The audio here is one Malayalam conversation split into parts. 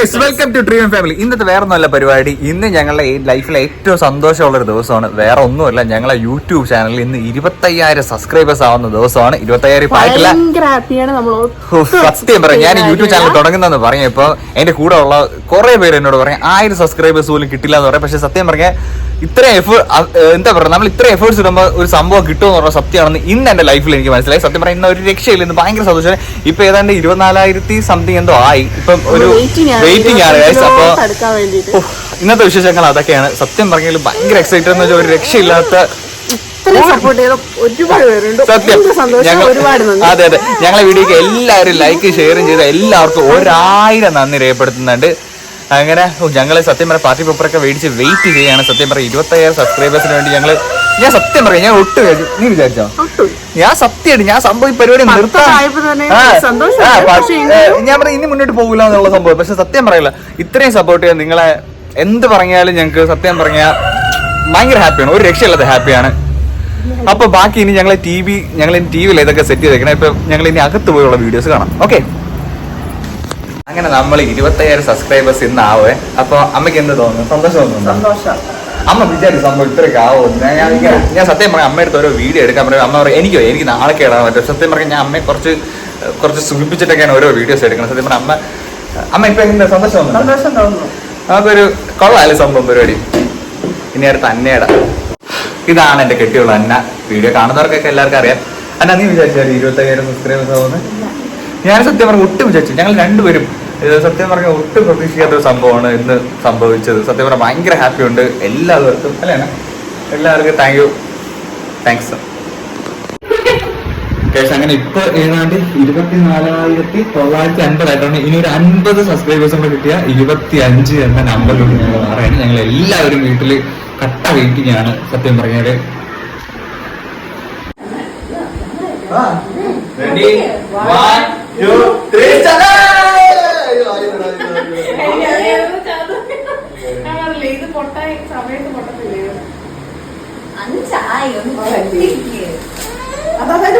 വെൽക്കം ടു ഡ്രീം ഫാമിലി ഇന്നത്തെ വേറെ നല്ല പരിപാടി. ഇന്ന് ഞങ്ങളുടെ ലൈഫിലെ ഏറ്റവും സന്തോഷമുള്ള ഒരു ദിവസമാണ്. വേറെ ഒന്നുമല്ല ഞങ്ങളെ യൂട്യൂബ് ചാനലിൽ ഇന്ന് ഇരുപത്തയ്യായിരം സബ്സ്ക്രൈബേഴ്സ് ആവുന്ന ദിവസമാണ്. ഇരുപത്തയ്യായിരം ആയിട്ടില്ല. സത്യം പറയാം. ഞാൻ യൂട്യൂബ് ചാനൽ തുടങ്ങുന്നെന്ന് പറയാം. ഇപ്പൊ എന്റെ കൂടെ ഉള്ള കുറെ പേര് എന്നോട് പറയാം ആയിരം സബ്സ്ക്രൈബേഴ്സ് പോലും കിട്ടില്ല എന്ന് പറയാം. പക്ഷെ സത്യം പറഞ്ഞാൽ ഇത്രയും എഫേർട്ട് എന്താ പറയുക നമ്മൾ ഇത്രയും എഫേർട്സ് ഇടുമ്പോൾ ഒരു സംഭവം കിട്ടുമെന്ന് പറഞ്ഞ സത്യമാണെന്ന് ഇന്ന് എന്റെ ലൈഫിൽ എനിക്ക് മനസ്സിലായി. സത്യം പറയാം ഇന്ന് ഒരു രക്ഷയില്ല ഇന്ന് ഭയങ്കര സന്തോഷം. ഇപ്പൊ ഏതാണ്ട് ഇരുപത്തിനാലായിരത്തി സംതിങ് എന്തോ ആയി. ഇപ്പം ഒരു വെയിറ്റിംഗ് ആണ് ഗൈസ്. അപ്പൊ ഇന്നത്തെ വിശേഷങ്ങൾ അതൊക്കെയാണ്. സത്യം പറഞ്ഞാൽ ഭയങ്കര എക്സൈറ്റഡ് എന്ന് വെച്ചാൽ ഒരു രക്ഷയില്ലാത്ത അതെ അതെ. ഞങ്ങളെ വീഡിയോക്ക് എല്ലാവരും ലൈക്ക് ഷെയറും ചെയ്ത എല്ലാവർക്കും ഒരായിരം നന്ദി രേഖപ്പെടുത്തുന്നുണ്ട്. അങ്ങനെ ഞങ്ങൾ ഞങ്ങൾ സത്യം പറഞ്ഞ പാർട്ടി പേപ്പറൊക്കെ മേടിച്ച് വെയിറ്റ് ചെയ്യാണ് സത്യം പറഞ്ഞ ഇരുപത്തയ്യായിരം സബ്സ്ക്രൈബേഴ്സിന് വേണ്ടി ഞങ്ങൾ ഞാൻ സത്യം പറയാം ഞാൻ ഒട്ടും വിചാരിച്ചു. നീ വിചാരിച്ചോ? ഞാൻ സത്യമാണ് ഞാൻ സംഭവം ഈ പരിപാടി നിർത്താൻ ഞാൻ പറയാം ഇനി മുന്നോട്ട് പോകില്ല എന്നുള്ള സംഭവം. പക്ഷെ സത്യം പറയില്ല ഇത്രയും സപ്പോർട്ട് ചെയ്യാൻ നിങ്ങളെ എന്ത് പറഞ്ഞാലും ഞങ്ങൾക്ക് സത്യം പറഞ്ഞാൽ ഭയങ്കര ഹാപ്പിയാണ് ഒരു രക്ഷയില്ലാത്ത ഹാപ്പിയാണ് അപ്പൊ ബാക്കി ഇനി ഞങ്ങളെ ടി വി ഞങ്ങൾ ഇനി ടി വിയിൽ ഇതൊക്കെ സെറ്റ് ചെയ്തേക്കണം ഇപ്പൊ ഞങ്ങൾ ഇനി അകത്ത് പോയുള്ള വീഡിയോസ് കാണാം. ഓക്കെ അങ്ങനെ നമ്മൾ ഇരുപത്തയ്യായിരം സബ്സ്ക്രൈബേഴ്സ് ഇന്നാവേ. ആവേ അപ്പൊ അമ്മയ്ക്ക് എന്ത് തോന്നുന്നു? സന്തോഷം തോന്നുന്നുണ്ടോ? സന്തോഷം. അമ്മ വിചാരിച്ചു സംഭവം ഇത്ര ആവും ഞാൻ ഞാൻ സത്യം പറയാം അമ്മയുടെ ഓരോ വീഡിയോ എടുക്കാൻ പറയും അമ്മ പറയും എനിക്കോ? എനിക്ക് നാളെ കേടാൻ പറ്റും. സത്യം പറഞ്ഞാൽ ഞാൻ അമ്മയെ കുറച്ച് കുറച്ച് സുഖിപ്പിച്ചിട്ടൊക്കെയാണ് ഓരോ വീഡിയോസ് എടുക്കുന്നത്. സത്യം പറഞ്ഞാൽ അമ്മ അമ്മ ഇപ്പൊ എങ്ങനെ? സന്തോഷം തോന്നുന്നുണ്ടോ? സന്തോഷം തോന്നുന്നു. നമുക്കൊരു കൊള്ളാല്ലേ സംഭവം പരിപാടി. ഇനി അടുത്ത് അന്നയുടെ ഇതാണ് എന്റെ കെട്ടിയുള്ള അന്ന. വീഡിയോ കാണുന്നവർക്കൊക്കെ എല്ലാവർക്കും അറിയാം. അന്ന നീ വിചാരിച്ചാൽ ഇരുപത്തയ്യായിരം സബ്സ്ക്രൈബേഴ്സ് ആവുന്നത് ഞാൻ സത്യം പറഞ്ഞു ഒട്ടും വിചാരിച്ചു ഞങ്ങൾ രണ്ടുപേരും ഇത് സത്യം പറഞ്ഞ ഒട്ടും പ്രതീക്ഷിക്കാത്ത ഒരു സംഭവമാണ് ഇന്ന് സംഭവിച്ചത്. സത്യം പറഞ്ഞാൽ ഭയങ്കര ഹാപ്പി ഉണ്ട്. എല്ലാവർക്കും അല്ലേ എല്ലാവർക്കും താങ്ക് യു താങ്ക്സ് കേസ് അങ്ങനെ ഇപ്പൊ ഏതാണ്ട് ഇരുപത്തിനാലായിരത്തി തൊള്ളായിരത്തി അൻപതായിട്ടാണ് ഇനി ഒരു അൻപത് സബ്സ്ക്രൈബേഴ്സ് കൂടെ കിട്ടിയ ഇരുപത്തി അഞ്ച് എന്ന നമ്പറിലൂടെ ഞങ്ങൾ പറയുന്നത്. ഞങ്ങൾ എല്ലാവരും വീട്ടിൽ കട്ട വെയിറ്റിംഗ് ആണ്. സത്യം പറഞ്ഞാൽ. ഇത് പൊട്ടായി സമയത്ത് പൊട്ടത്തില്ലേ അഞ്ചായി ഒന്ന് ശ്രദ്ധിക്ക്. അതായത്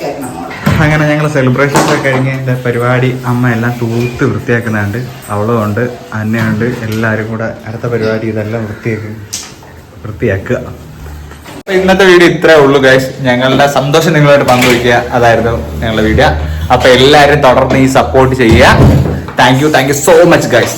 കേൾക്കണം മോളെ. അങ്ങനെ ഞങ്ങൾ സെലിബ്രേഷൻസ് ഒക്കെ കഴിഞ്ഞ് എന്റെ പരിപാടി അമ്മ എല്ലാം തൂത്ത് വൃത്തിയാക്കുന്നുണ്ട്. അവളും ഉണ്ട് അന്നയുണ്ട് എല്ലാവരും കൂടെ അടുത്ത പരിപാടി ഇതെല്ലാം വൃത്തിയാക്കി വൃത്തിയാക്കുക. ഇന്നത്തെ വീഡിയോ ഇത്രേ ഉള്ളൂ ഗൈസ് ഞങ്ങളുടെ സന്തോഷം നിങ്ങളായിട്ട് പങ്കുവയ്ക്കുക. അതായിരുന്നു ഞങ്ങളുടെ വീഡിയോ. അപ്പൊ എല്ലാവരും തുടർന്ന് ഈ സപ്പോർട്ട് ചെയ്യുക. Thank you thank you so much guys